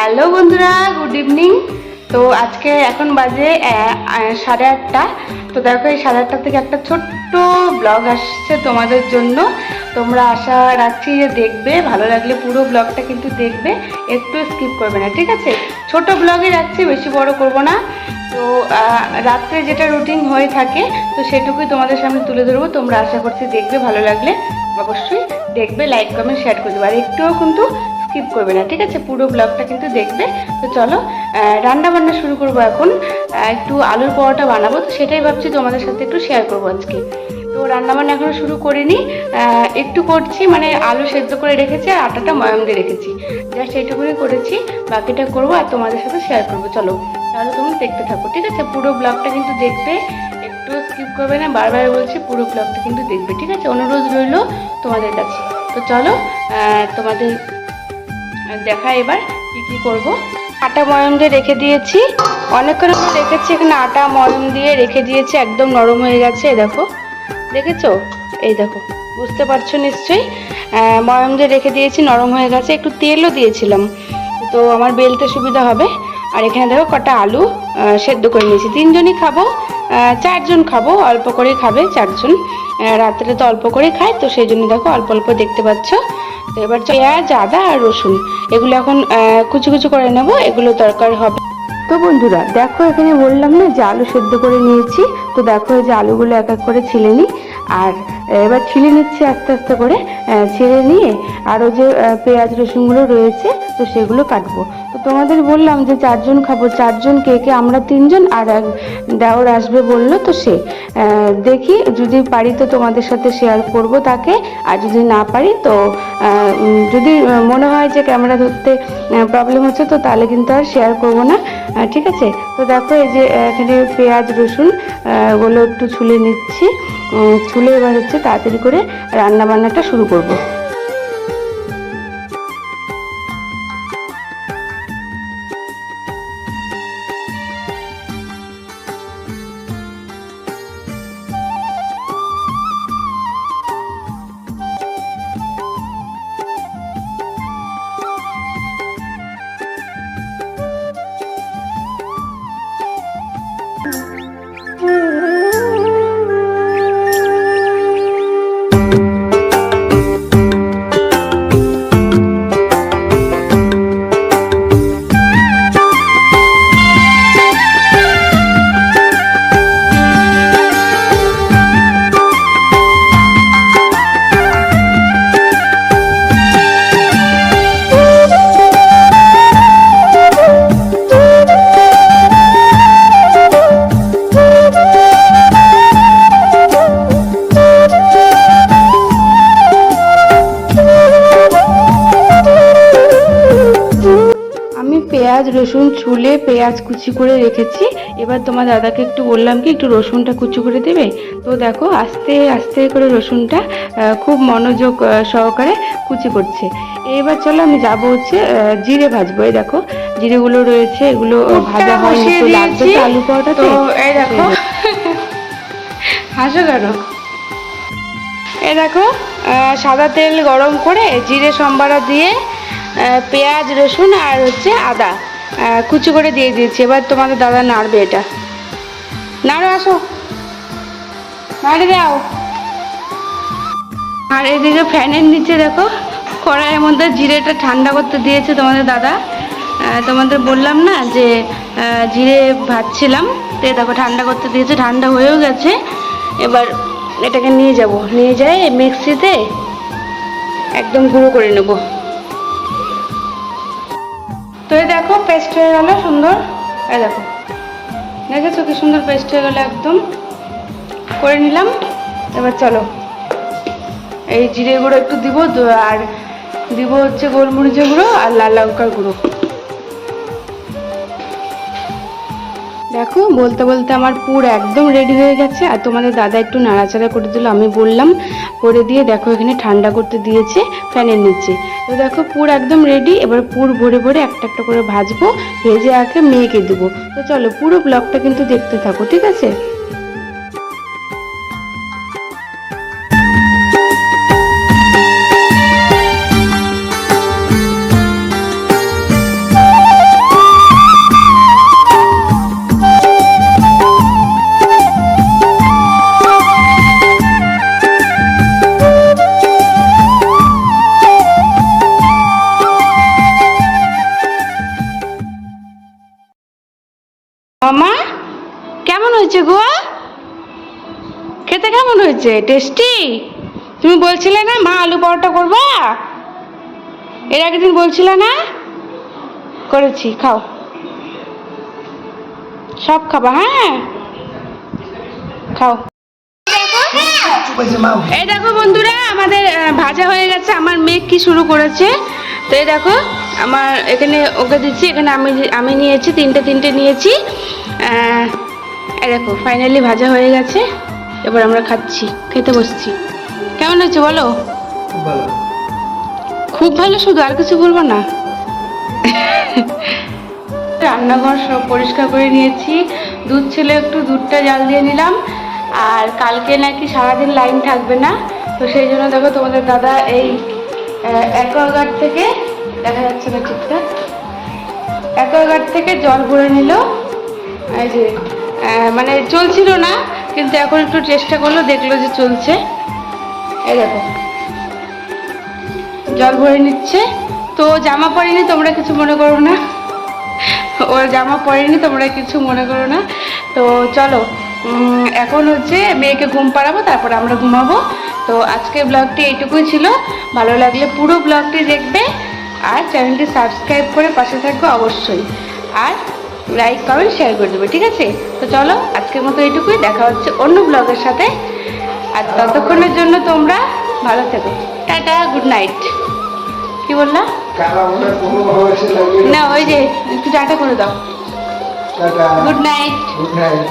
Hello বন্ধুরা, good evening. তো আজকে এখন বাজে সাড়ে আটটা। তো দেখো, এই সাড়ে আটটা থেকে একটা ছোট্ট ব্লগ আসছে তোমাদের জন্য। তোমরা আশা রাখছি যে দেখবে, ভালো লাগলে পুরো ব্লগটা কিন্তু দেখবে, একটু স্কিপ করবে না, ঠিক আছে? ছোট ব্লগে রাখছি, বেশি বড় করব না। তো রাত্রে যেটা রুটিন হয়ে থাকে, তো সেটুকুই তোমাদের সামনে তুলে ধরবো। তোমরা আশা করছি দেখবে, ভালো লাগলে অবশ্যই দেখবে লাইক কমেন্ট শেয়ার করে দেবো আর একটুও কিন্তু স্কিপ করবে না, ঠিক আছে? পুরো ব্লগটা কিন্তু দেখবে। তো চলো রান্না বান্না শুরু করব এখন। একটু আলুর পরোটা বানাবো। তো সেটাই ভাবছি তোমাদের সাথে একটু শেয়ার করব আজকে। তো রান্না বান্না এখনও শুরু করিনি। একটু করছি মানে আলু সেদ্ধ করে রেখেছি আর আটাটা ময়াম দিয়ে রেখেছি। জাস্ট এইটুকুনি করেছি, বাকিটা করব আর তোমাদের সাথে শেয়ার করব। চলো, তাহলে তুমি দেখতে থাকো, ঠিক আছে? পুরো ব্লগটা কিন্তু দেখবে, একটু স্কিপ করবে না, বারবার বলছি পুরো ব্লগটা কিন্তু দেখবে, ঠিক আছে? অনুরোধ রইল তোমাদের কাছে। তো চলো তোমাদের দেখা এবার কি কি করব। আটা ময়ম দিয়ে রেখে দিয়েছি। অনেকক্ষণ রেখেছি, এখানে আটা ময়ম দিয়ে রেখে দিয়েছি, একদম নরম হয়ে গেছে দেখো। দেখেছ? এই দেখো, বুঝতে পারছ নিশ্চয়ই? ময়ম দিয়ে রেখে দিয়েছি, নরম হয়ে গেছে। একটু তেলও দিয়েছিলাম, তো আমার বেলতে সুবিধা হবে। আর এখানে দেখো কটা আলু সেদ্ধ করে নিয়েছি। তিনজনই খাব চারজন খাব, অল্প করেই খাবে চারজন। রাত্রে তো অল্প করেই খায়, তো সেই জন্য দেখো অল্প অল্প দেখতে পাচ্ছ। তো এবার পেঁয়াজ, আদা আর রসুন, এগুলো এখন কুচি কুচি করে নেব, এগুলো দরকার হবে। তো বন্ধুরা, দেখো এখানে বললাম না যে আলু সেদ্ধ করে নিয়েছি, তো দেখো এই যে আলুগুলো এক এক করে ছিলে নিই আর এবার ছিলে নিচ্ছি আস্তে আস্তে করে ছেড়ে নিয়ে আরও যে পেঁয়াজ, রসুনগুলো রয়েছে তো সেগুলো কাটবো। তো তোমাদের বললাম যে চারজন খাব। চারজন কে কে? আমরা তিনজন আর এক দেওর আসবে বলল তো সে। দেখি যদি পারি তো তোমাদের সাথে শেয়ার করব তাকে। আর যদি না পারি তো যদি মনে হয় যে ক্যামেরা ধরতে প্রবলেম হচ্ছে তো তাহলে কিন্তু আর শেয়ার করব না। ঠিক আছে? তো দেখো এই যে এখানে পেঁয়াজ, রসুন ওগুলো একটু ছুলে নিচ্ছি। ছুলে এবার হচ্ছে তাড়াতাড়ি করে রান্না বান্নাটা শুরু করব। রসুন ছুলে পেঁয়াজ কুচি করে রেখেছি। এবার তোমার দাদাকে একটু বললাম কি একটু রসুনটা কুচি করে দেবে? তো দেখো আস্তে আস্তে করে রসুনটা খুব মনোযোগ সহকারে কুচি করছে। এবার চলো আমি যাব হচ্ছে জিরে ভাজবো। এই দেখো জিরেগুলো রয়েছে এগুলো ভাজা হয় লাগবে আলু পরোটাতে তো এই দেখো। হাসো কেন? এই দেখো সাদা তেল গরম করে জিরে সম্বারা দিয়ে পেঁয়াজ রসুন আর হচ্ছে আদা। কুচি করে দিয়ে দিয়েছি। এবার তোমাদের দাদা নাড়বে এটা। নাড়ো, আসো। নাড়ে দাও। আর এদিকে ফ্যানের নিচে দেখো, কড়াইয়ের মধ্যে জিরেটা ঠান্ডা করতে দিয়েছে তোমাদের দাদা। তোমাদের বললাম না যে জিরে ভাজছিলাম, তো দেখো ঠান্ডা করতে দিয়েছে, ঠান্ডা হয়েও গেছে। এবার এটাকে নিয়ে যাব। নিয়ে যাই মিক্সিতে, একদম গুঁড়ো করে নেব। তো এই দেখো পেস্ট হয়ে গেল, সুন্দর। এই দেখো। দেখেছ কি সুন্দর পেস্ট হয়ে গেল একদম? করে নিলাম। এবার চলো। এই জিরে গুঁড়ো একটু দিব আর দিব হচ্ছে গোলমরিচের গুঁড়ো আর লাল লঙ্কার গুঁড়ো। দেখো, বলতে বলতে আমার পুর একদম রেডি হয়ে গেছে, আর তোমাদের দাদা একটু নাড়াচাড়া করে দিল, আমি বললাম, করে দিয়ে দেখো এখানে ঠান্ডা করতে দিয়েছে ফ্যানের নিচে। তো দেখো, পুর একদম রেডি এবার পুর ভরে ভরে একটা একটা করে ভাজবো, ভেজে আগে মেয়েকে দেবো। তো চলো, পুরো ব্লগটা কিন্তু দেখতে থাকো, ঠিক আছে? হয়েছে গো? খেতে কেমন হয়েছে? টেস্টি তুমি বলছিলে না মা আলু পরোটা করবা? এর আগের দিন বলছিলে না? করেছি, খাও। সব খাবা হ্যাঁ? খাও। এই দেখো বন্ধুরা, আমাদের ভাজা হয়ে গেছে। আমার মেঘ কি শুরু করেছে? তো এই দেখো, আমার এখানে ওকে দিচ্ছি, এখানে আমি আমি নিয়েছি, তিনটে তিনটে নিয়েছি। এই দেখো ফাইনালি ভাজা হয়ে গেছে। এবার আমরা খাচ্ছি খেতে বসছি। কেমন হয়েছে বলো? খুব ভালো শুধু আর কিছু বলব না? রান্নাঘর সব পরিষ্কার করে নিয়েছি। দুধ ছিল একটু দুধটা জাল দিয়ে নিলাম। আর কালকে নাকি সারাদিন লাইন থাকবে না। তো সেই জন্য দেখো তোমাদের দাদা এই অ্যাকোয়াগার্ড থেকে দেখা যাচ্ছে না ঠিকঠাক। অ্যাকোয়াগার্ড থেকে জল ভরে নিল। এই যে মানে চলছিল না, কিন্তু এখন একটু চেষ্টা করল, দেখল যে চলছে। এই দেখো। জল ভরে নিচ্ছে। তো জামা পরেনি, তোমরা কিছু মনে করো না। ওর জামা পরেনি, তোমরা কিছু মনে করো না। তো চলো এখন হচ্ছে মেয়েকে ঘুম পাড়াবো, তারপর আমরা ঘুমাবো। তো আজকে ব্লগটি এইটুকুই ছিল। ভালো লাগলে পুরো ব্লগটি দেখবে। আর চ্যানেলটি সাবস্ক্রাইব করে পাশে থাকবে অবশ্যই। আর লাইক কমেন্ট শেয়ার করে দেবে ঠিক আছে? তো চলো আজকের মতো এইটুকুই। দেখা হচ্ছে অন্য ব্লগের সাথে। আর ততক্ষণের জন্য তোমরা ভালো থেকো। টাটা গুড নাইট কি বললা? কালা কোনো বয়সে লাগে না ওই যে একটু টাটা করে দাও। Good night good night